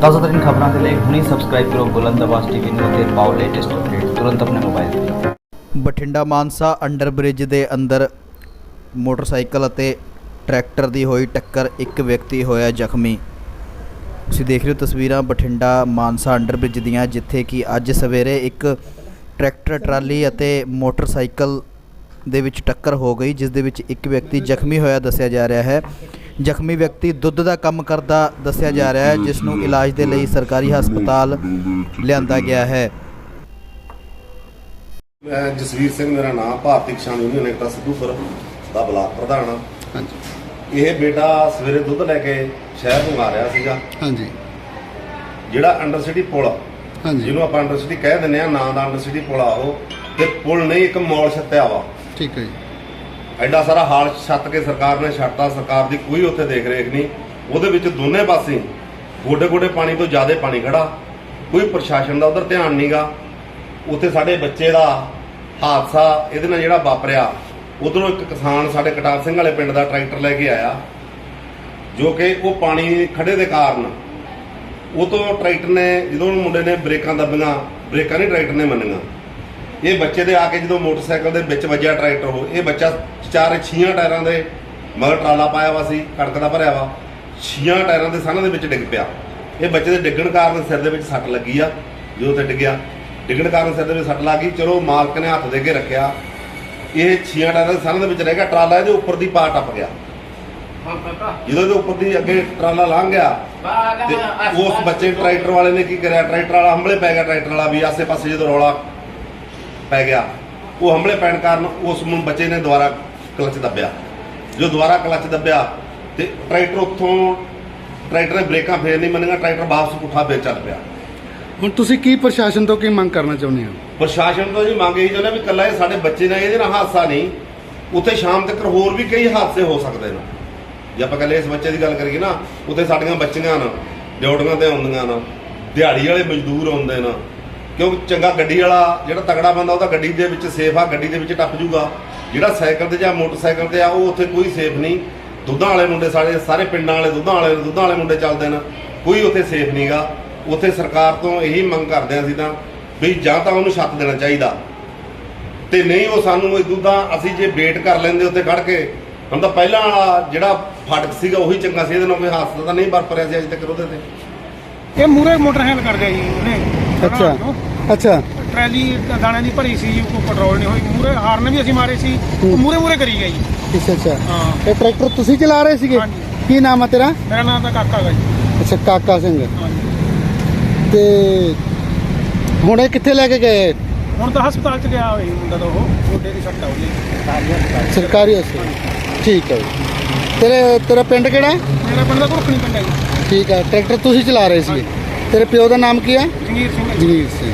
ਤਾਜ਼ਾ ਖਬਰਾਂ ਦੇ ਲਈ ਹੁਣੀ ਸਬਸਕ੍ਰਾਈਬ ਕਰੋ ਬੁਲੰਦ ਟੀਵੀ ਨੂੰ ਅਤੇ ਪਾਓ ਲੇਟੈਸਟ ਅਪਡੇਟ ਤੁਰੰਤ ਆਪਣੇ ਮੋਬਾਈਲ ਤੇ। ਬਠਿੰਡਾ ਮਾਨਸਾ ਅੰਡਰ ਬ੍ਰਿਜ ਦੇ ਅੰਦਰ ਮੋਟਰਸਾਈਕਲ ਅਤੇ ਟਰੈਕਟਰ ਦੀ ਹੋਈ ਟੱਕਰ, ਇੱਕ ਵਿਅਕਤੀ ਹੋਇਆ ਜ਼ਖਮੀ। ਤੁਸੀਂ ਦੇਖ ਰਹੇ ਹੋ ਤਸਵੀਰਾਂ ਬਠਿੰਡਾ ਮਾਨਸਾ ਅੰਡਰ ਬ੍ਰਿਜ ਦੀਆਂ, ਜਿੱਥੇ ਕਿ ਅੱਜ ਸਵੇਰੇ ਇੱਕ ਟਰੈਕਟਰ, ਟਰਾਲੀ ਅਤੇ ਮੋਟਰਸਾਈਕਲ ਦੇ ਵਿੱਚ ਟੱਕਰ ਹੋ ਗਈ, ਜਿਸ ਦੇ ਵਿੱਚ ਇੱਕ ਵਿਅਕਤੀ ਜ਼ਖਮੀ ਹੋਇਆ ਦੱਸਿਆ ਜਾ ਰਿਹਾ ਹੈ। ਜ਼ਖਮੀ ਵਿਅਕਤੀ ਦੁੱਧ ਦਾ ਕੰਮ ਕਰਦਾ ਦੱਸਿਆ ਜਾ ਰਿਹਾ ਹੈ ਜਿਸ ਨੂੰ ਇਲਾਜ ਦੇ ਲਈ ਸਰਕਾਰੀ ਹਸਪਤਾਲ ਲਿਆਂਦਾ ਗਿਆ ਹੈ। ਮੈਂ ਜਸਵੀਰ ਸਿੰਘ ਮੇਰਾ ਨਾਮ ਭਾਰਤੀ ਕਿਸਾਨ ਯੂਨੀਅਨ ਏਕਤਾ ਸਿੱਧੂਪੁਰ ਦਾ ਬਲਾਕ ਪ੍ਰਧਾਨ ਹਾਂ। ਹਾਂਜੀ। ਇਹ ਬੇਟਾ ਸਵੇਰੇ ਦੁੱਧ ਲੈ ਕੇ ਸ਼ਹਿਰ ਨੂੰ ਆ ਰਿਹਾ ਸੀਗਾ। ਹਾਂਜੀ। ਜਿਹੜਾ ਅੰਡਰ ਸਿਟੀ ਪੁਲ ਹਾਂਜੀ। ਜਿਹਨੂੰ ਆਪਾਂ ਅੰਡਰ ਸਿਟੀ ਕਹਿ ਦਿੰਦੇ ਆ ਨਾਂ ਦਾ ਅੰਡਰ ਸਿਟੀ ਪੁਲ ਆ ਉਹ। ਤੇ ਪੁਲ ਨਹੀਂ ਇੱਕ ਮੌਲ ਛੱਤਿਆ ਵਾ। ਠੀਕ ਹੈ ਜੀ। ਐਡਾ ਸਾਰਾ ਹਾਲ ਛੱਤ ਕੇ ਸਰਕਾਰ ਨੇ ਛੱਡਤਾ, ਸਰਕਾਰ ਦੀ ਕੋਈ ਉੱਥੇ ਦੇਖ ਰੇਖ ਨਹੀਂ। ਉਹਦੇ ਵਿੱਚ ਦੋਨੇ ਪਾਸੇ ਗੋਡੇ ਗੋਡੇ ਪਾਣੀ ਤੋਂ ਜ਼ਿਆਦਾ ਪਾਣੀ ਖੜਾ ਕੋਈ ਪ੍ਰਸ਼ਾਸਨ ਦਾ ਉਧਰ ਧਿਆਨ ਨਹੀਂਗਾ ਉੱਥੇ ਸਾਡੇ ਬੱਚੇ ਦਾ ਹਾਦਸਾ ਇਹਦੇ ਨਾਲ ਜਿਹੜਾ ਵਾਪਰਿਆ, ਉਧਰੋਂ ਇੱਕ ਕਿਸਾਨ ਸਾਡੇ ਕਟਾਰ ਸਿੰਘ ਵਾਲੇ ਪਿੰਡ ਦਾ ਟਰੈਕਟਰ ਲੈ ਕੇ ਆਇਆ, ਜੋ ਕਿ ਉਹ ਪਾਣੀ ਖੜੇ ਦੇ ਕਾਰਨ ਉਹ ਤੋਂ ਟਰੈਕਟਰ ਨੇ, ਜਦੋਂ ਮੁੰਡੇ ਨੇ ਬ੍ਰੇਕਾਂ ਦੱਬੀਆਂ, ਬ੍ਰੇਕਾਂ ਨਹੀਂ ਟਰੈਕਟਰ ਨੇ ਮੰਨੀਆਂ। ਇਹ ਬੱਚੇ ਦੇ ਆ ਕੇ ਜਦੋਂ ਮੋਟਰਸਾਈਕਲ ਦੇ ਵਿੱਚ ਵੱਜਿਆ ਟਰੈਕਟਰ ਉਹ ਇਹ ਬੱਚਾ ਚਾਰੇ ਛੀਆਂ ਟਾਇਰਾਂ ਦੇ ਮਗਰ ਟਰਾਲਾ ਪਾਇਆ ਵਾ ਸੀ ਕਣਕ ਦਾ ਭਰਿਆ ਵਾ ਛੀਆਂ ਟਾਇਰਾਂ ਦੇ ਸਾਨਾਂ ਦੇ ਵਿੱਚ ਡਿੱਗ ਪਿਆ। ਇਹ ਬੱਚੇ ਦੇ ਡਿੱਗਣ ਕਾਰਨ ਸਿਰ ਦੇ ਵਿੱਚ ਸੱਟ ਲੱਗੀ ਆ ਜਦੋਂ ਤੇ ਡਿੱਗਿਆ। ਡਿੱਗਣ ਕਾਰਨ ਸਿਰ ਦੇ ਵਿੱਚ ਸੱਟ ਲੱਗੀ ਚਲੋ ਮਾਲਕ ਨੇ ਹੱਥ ਦੇ ਕੇ ਰੱਖਿਆ। ਇਹ ਛੀਆਂ ਟਾਇਰਾਂ ਦੇ ਸਾਨਾਂ ਦੇ ਵਿੱਚ ਰਹਿ ਗਿਆ ਟਰਾਲਾ ਇਹਦੇ ਉੱਪਰ ਦੀ ਪਾ ਟੱਪ ਗਿਆ। ਜਦੋਂ ਇਹਦੇ ਉੱਪਰ ਦੀ ਅੱਗੇ ਟਰਾਲਾ ਲੰਘ ਗਿਆ ਤੇ ਉਸ ਬੱਚੇ ਟਰੈਕਟਰ ਵਾਲੇ ਨੇ ਕੀ ਕਰਿਆ? ਟਰੈਕਟਰ ਵਾਲਾ ਹੰਬਲੇ ਪੈ ਗਿਆ ਟਰੈਕਟਰ ਵਾਲਾ ਵੀ ਆਸੇ-ਪਾਸੇ ਜਦੋਂ ਰੌਲਾ ਪੈ ਗਿਆ। ਉਹ ਹੰਬਲੇ ਪੈਣ ਕਾਰਨ ਉਸ ਮੁੰ ਬੱਚੇ ਨੇ ਦੁਬਾਰਾ ਕਲਚ ਦੱਬਿਆ। ਜੋ ਦੁਬਾਰਾ ਕਲਚ ਦੱਬਿਆ ਤੇ ਟਰੈਕਟਰ ਉੱਥੋਂ ਟਰੈਕਟਰ ਨੇ ਬ੍ਰੇਕਾਂ ਫੇਰ ਨਹੀਂ ਮੰਨੀਆਂ ਟਰੈਕਟਰ ਵਾਪਸ ਪੁੱਠਾ ਫੇਰ ਚੱਲ ਪਿਆ। ਹੁਣ ਤੁਸੀਂ ਕੀ ਪ੍ਰਸ਼ਾਸਨ ਤੋਂ ਕੀ ਮੰਗ ਕਰਨਾ ਚਾਹੁੰਦੇ ਹੋ? ਪ੍ਰਸ਼ਾਸਨ ਤੋਂ ਜੀ ਮੰਗ ਇਹੀ ਚਾਹੁੰਦੇ ਵੀ ਕੱਲਾ ਇਹ ਸਾਡੇ ਬੱਚੇ ਨਾਲ ਇਹਦੇ ਨਾਲ ਹਾਦਸਾ ਨਹੀਂ ਉੱਥੇ ਸ਼ਾਮ ਤੱਕ ਹੋਰ ਵੀ ਕਈ ਹਾਦਸੇ ਹੋ ਸਕਦੇ ਨੇ। ਜੇ ਆਪਾਂ ਕੱਲੇ ਇਸ ਬੱਚੇ ਦੀ ਗੱਲ ਕਰੀਏ ਨਾ ਉੱਥੇ ਸਾਡੀਆਂ ਬੱਚੀਆਂ ਨਾ ਡਿਊਟੀਆਂ ਤੇ ਆਉਂਦੀਆਂ ਨਾ ਦਿਹਾੜੀ ਵਾਲੇ ਮਜ਼ਦੂਰ ਆਉਂਦੇ ਨਾ ਕਿਉਂਕਿ ਚੰਗਾ ਗੱਡੀ ਵਾਲਾ, ਜਿਹੜਾ ਤਗੜਾ ਬੰਦਾ, ਉਹ ਤਾਂ ਗੱਡੀ ਦੇ ਵਿੱਚ ਸੇਫ ਆ, ਗੱਡੀ ਦੇ ਵਿੱਚ ਟੱਪ ਜੂਗਾ। ਜਿਹੜਾ ਸਾਈਕਲ ਤੇ ਜਾਂ ਮੋਟਰਸਾਈਕਲ ਤੇ ਆ, ਉਹ ਉੱਥੇ ਕੋਈ ਸੇਫ ਨਹੀਂ। ਦੁੱਧਾਂ ਵਾਲੇ ਮੁੰਡੇ ਸਾਰੇ ਸਾਰੇ ਪਿੰਡਾਂ ਵਾਲੇ, ਦੁੱਧਾਂ ਵਾਲੇ ਦੁੱਧਾਂ ਵਾਲੇ ਮੁੰਡੇ ਚੱਲਦੇ ਨੇ। ਕੋਈ ਉੱਥੇ ਸੇਫ ਨਹੀਂਗਾ ਉੱਥੇ ਸਰਕਾਰ ਤੋਂ ਇਹੀ ਮੰਗ ਕਰਦੇ ਹਾਂ ਅਸੀਂ ਤਾਂ, ਵੀ ਜਾਂ ਤਾਂ ਉਹਨੂੰ ਛੱਤ ਦੇਣਾ ਚਾਹੀਦਾ। ਤੇ ਨਹੀਂ ਉਹ ਸਾਨੂੰ ਇਹ ਦੁੱਧਾਂ, ਅਸੀਂ ਜੇ ਵੇਟ ਕਰ ਲੈਂਦੇ ਉੱਤੇ ਖੜ ਕੇ, ਹੁਣ ਤਾਂ ਪਹਿਲਾਂ ਵਾਲਾ ਜਿਹੜਾ ਫਾਟਕ ਸੀਗਾ, ਉਹੀ ਚੰਗਾ ਸੀ, ਇਹਦੇ ਨਾਲ ਕੋਈ ਹਾਦਸਾ ਤਾਂ ਨਹੀਂ ਵਾਪਰਿਆ ਸੀ ਅਜੇ ਤੱਕ ਉਹਦੇ ਤੇ। ਇਹ ਮੂਰੇ ਮੋਟਰਸਾਈਕਲ ਕਰ ਗਿਆ ਜੀ, ਉਹਨੇ। ਅੱਛਾ। ਅੱਛਾ। ਟਰੈਲੀ ਦਾਣਿਆਂ ਦੀ ਭਰੀ ਸੀ ਜੀ ਕੋਈ ਪੈਟਰੋਲ ਨਹੀਂ ਹੋਈ ਮੂਰੇ ਹਾਰਨ ਵੀ ਅਸੀਂ ਮਾਰੇ ਸੀ ਮੂਰੇ ਮੂਰੇ ਕਰੀ ਜੀ ਅੱਛਾ ਅੱਛਾ। ਹਾਂ। ਇਹ ਟਰੈਕਟਰ ਤੁਸੀਂ ਚਲਾ ਰਹੇ ਸੀਗੇ। ਕੀ ਨਾਮ ਹੈ ਤੇਰਾ? ਮੇਰਾ ਨਾਮ ਤਾਂ ਕਾਕਾ ਗਾ ਜੀ। ਅੱਛਾ ਕਾਕਾ ਸਿੰਘ। ਤੇ ਹੁਣ ਇਹ ਕਿੱਥੇ ਲੈ ਕੇ ਗਏ? ਹੁਣ ਤਾਂ ਹਸਪਤਾਲ ਚ ਗਿਆ ਹੋਈ ਮੁੰਡਾ ਤਾਂ ਉਹ ਗੋਡੇ ਦੀ ਸੱਟ ਆ ਉਹਦੀ। ਸਰਕਾਰੀ ਹਸਪਤਾਲ। ਠੀਕ ਹੈ। ਤੇਰੇ ਤੇਰਾ ਪਿੰਡ ਕਿਹੜਾ ਹੈ? ਮੇਰਾ ਪਿੰਡ ਦਾ ਕੁਰਖਣੀ ਪਿੰਡ ਹੈ ਜੀ। ਠੀਕ ਹੈ। ਟਰੈਕਟਰ ਤੁਸੀਂ ਚਲਾ ਰਹੇ ਸੀਗੇ? ਤੇਰੇ ਪਿਓ ਦਾ ਨਾਮ ਕੀ ਹੈ ਜੰਗੀਰ ਸਿੰਘ। ਜਗੀਰ ਸਿੰਘ